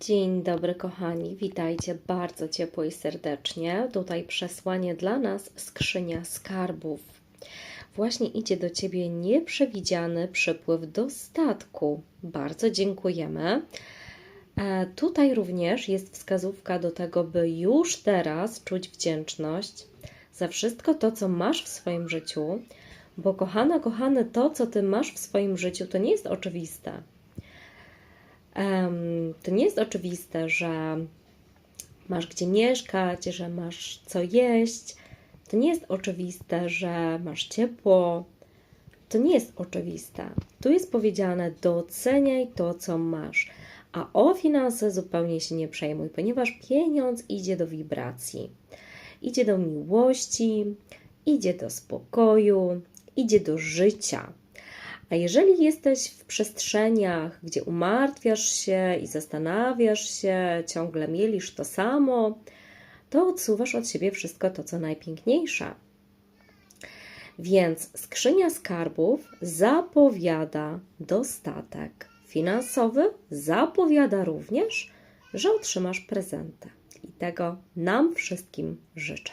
Dzień dobry, kochani. Witajcie bardzo ciepło i serdecznie. Tutaj przesłanie dla nas skrzynia skarbów. Właśnie idzie do ciebie nieprzewidziany przypływ dostatku. Bardzo dziękujemy. E, tutaj również jest wskazówka do tego, by już teraz czuć wdzięczność za wszystko to, co masz w swoim życiu, bo kochana, kochany, to, co ty masz w swoim życiu, to nie jest oczywiste. To nie jest oczywiste, że masz gdzie mieszkać, że masz co jeść. To nie jest oczywiste, że masz ciepło. To nie jest oczywiste. Tu jest powiedziane: doceniaj to, co masz. A o finanse zupełnie się nie przejmuj, ponieważ pieniądz idzie do wibracji, idzie do miłości, idzie do spokoju, idzie do życia. A jeżeli jesteś w przestrzeniach, gdzie umartwiasz się i zastanawiasz się, ciągle mielisz to samo, to odsuwasz od siebie wszystko to, co najpiękniejsze. Więc skrzynia skarbów zapowiada dostatek finansowy, zapowiada również, że otrzymasz prezentę. I tego nam wszystkim życzę.